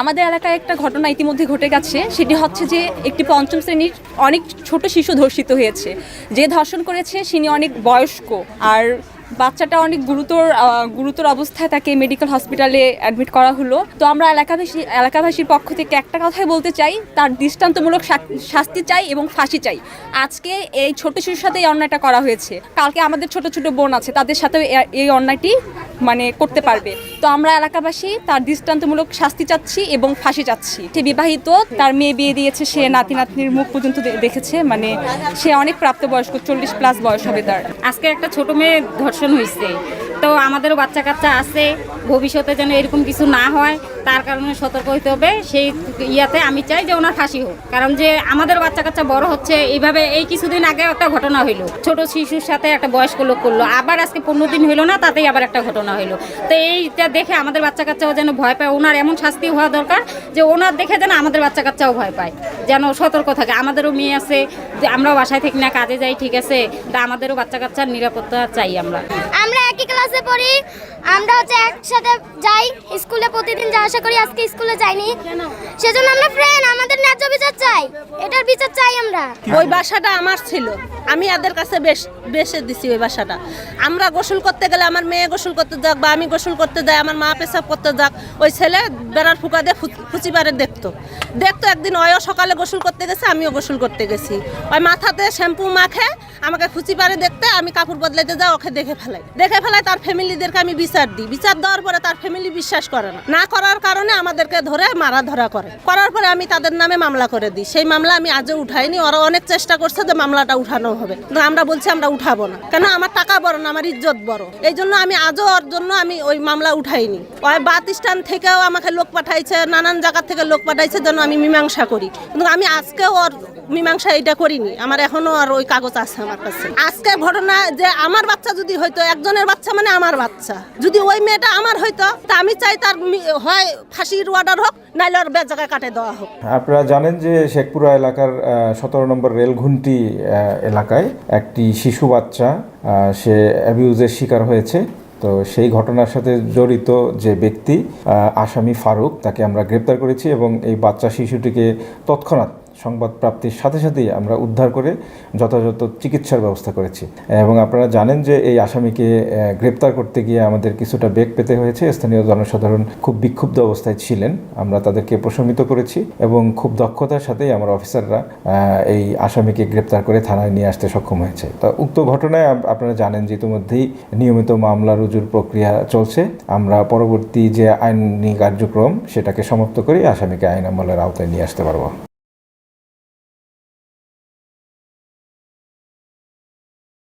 আমাদের এলাকায় একটা ঘটনা ইতিমধ্যে ঘটে গেছে। সেটি হচ্ছে যে একটি পঞ্চম শ্রেণির অনেক ছোট শিশু ধর্ষিত হয়েছে। যে ধর্ষণ করেছে তিনি অনেক বয়স্ক। আর বাচ্চাটা অনেক গুরুতর গুরুতর অবস্থায় তাকে মেডিকেল হসপিটালে অ্যাডমিট করা হলো। তো আমরা এলাকাবাসী, এলাকাবাসীর পক্ষ থেকে একটা কথাই বলতে চাই, তার দৃষ্টান্তমূলক শাস্তি চাই এবং ফাঁসি চাই। আজকে এই ছোট শিশুর সাথে এই অন্যায়টা করা হয়েছে। কালকে আমাদের ছোট ছোট বোন আছে, তাদের সাথে এই অন্যায়টি মানে করতে পারবে। তো আমরা এলাকাবাসী তার দৃষ্টান্তমূলক শাস্তি চাচ্ছি এবং ফাঁসি চাচ্ছি। সে বিবাহিত, তার মেয়ে বিয়ে দিয়েছে, সে নাতি নাতনির মুখ পর্যন্ত দেখেছে মানে সে অনেক প্রাপ্তবয়স্ক, চল্লিশ প্লাস বয়স হবে তার। আজকে একটা ছোট মেয়ে ধর্ষণ হয়েছে তো আমাদেরও বাচ্চা কাচ্চা আছে, ভবিষ্যতে যেন এরকম কিছু না হয়, তার কারণে সতর্ক হইতে হবে। সেই ইয়াতে আমি চাই যে ওনার ফাঁসি হোক। কারণ যে আমাদের বাচ্চা কাচ্চা বড় হচ্ছে, এইভাবে এই কিছুদিন আগে একটা ঘটনা হইল। ছোট শিশুর সাথে একটা বয়স্ক লোক করল, আবার আজকে পনেরো দিন হইল না, তাতেই আবার একটা ঘটনা হইল। তো এইটা দেখে আমাদের বাচ্চা কাচ্চাও যেন ভয় পায়। ওনার এমন শাস্তি হওয়া দরকার যে ওনার দেখে যেন আমাদের বাচ্চা কাচ্চাও ভয় পায়, যেন সতর্ক থাকে। আমাদেরও মেয়ে আছে, যে আমরাও বাসায় থেকে না, কাজে যাই, ঠিক আছে। তা আমাদেরও বাচ্চা কাচ্চার নিরাপত্তা চাই আমরা। আমরা একই ক্লাসে পড়ি। আমরা হচ্ছে একসাথে যাই। স্কুলে প্রতিদিন যা আশা করি আজকে স্কুলে যাইনি। সেজন্য আমরা ফ্রেন্ড আমাদের ন্যায্য বিচার চাই। এটার বিচার চাই আমরা। ওই বাসাটা আমার ছিল। আমি এদের কাছে বেশ বেসে দিছি ওই বাসাটা। আমরা গোসল করতে গেলে আমার মেয়ে গোসল করতে যাক বা আমি গোসল করতে যাই, আমার মা পেশাব করতে যাক, ওই ছেলে বেড়ার ফুকা দিয়ে ফু- ফুচি পারে দেখতো। দেখতো একদিন ওয়ও সকালে গোসল করতে গেছে, আমিও গোসল করতে গেছি। ওই মাথাতে শ্যাম্পু মাখে, আমাকে ফুচি পারে দেখতে, আমি কাপড় বদলাইতে যাই, ওকে দেখে ফেলাই। দেখে ফেলাই তার ফ্যামিলিদেরকে আমি বিচার দিই। বিচার দেওয়ার পরে তার ফ্যামিলি বিশ্বাস করে না। না করার কারণে আমাদেরকে ধরে মারা ধরা করে। করার পরে আমি তাদের নামে মামলা করে দিই। সেই মামলা আমি আজও উঠাইনি। ওরা অনেক চেষ্টা করছে যে মামলাটা উঠানো হবে। আমরা বলছি আমরা উঠাবো না। কেন? আমার টাকা বড় না, আমার ইজ্জত বড়। এই জন্য আমি আজও ওর জন্য আমি ওই মামলা উঠাইনি। ওই বাত স্ট্যান্ড থেকেও আমাকে লোক পাঠাইছে, নানান জায়গা থেকে লোক পাঠাইছে যেন আমি মীমাংসা করি। কিন্তু আমি আজকেও ওর মীমাংসা এটা করিনি। আমার এখনও আর ওই কাগজ আছে আমার কাছে। আজকে ঘটনা যে আমার বাচ্চা যদি হয়তো একজনের বাচ্চা মানে আমার বাচ্চা। যদি ওই মেয়েটা আমার হয়তো তা আমি চাই তার হয় ফাঁসির অর্ডার হোক, নাইলে বের জায়গায় কাটে দেওয়া হোক। আপনারা জানেন যে শেখপুরা এলাকার সতেরো নম্বর রেলঘুন্টি এলাকায় একটি শিশু বাচ্চা সে অ্যাবিউজের শিকার হয়েছে। তো সেই ঘটনার সাথে জড়িত যে ব্যক্তি আসামি ফারুক, তাকে আমরা গ্রেপ্তার করেছি এবং এই বাচ্চা শিশুটিকে তৎক্ষণাৎ সংবাদ প্রাপ্তির সাথে সাথেই আমরা উদ্ধার করে যথাযথ চিকিৎসার ব্যবস্থা করেছি। এবং আপনারা জানেন যে এই আসামিকে গ্রেপ্তার করতে গিয়ে আমাদের কিছুটা বেগ পেতে হয়েছে। স্থানীয় জনসাধারণ খুব বিক্ষুব্ধ অবস্থায় ছিলেন। আমরা তাদেরকে প্রশমিত করেছি এবং খুব দক্ষতার সাথেই আমার অফিসাররা এই আসামিকে গ্রেপ্তার করে থানায় নিয়ে আসতে সক্ষম হয়েছে। তা উক্ত ঘটনায় আপনারা জানেন যে ইতিমধ্যেই নিয়মিত মামলা রুজুর প্রক্রিয়া চলছে। আমরা পরবর্তী যে আইনি কার্যক্রম, সেটাকে সমাপ্ত করে আসামিকে আইন আমলের আওতায় নিয়ে আসতে পারব।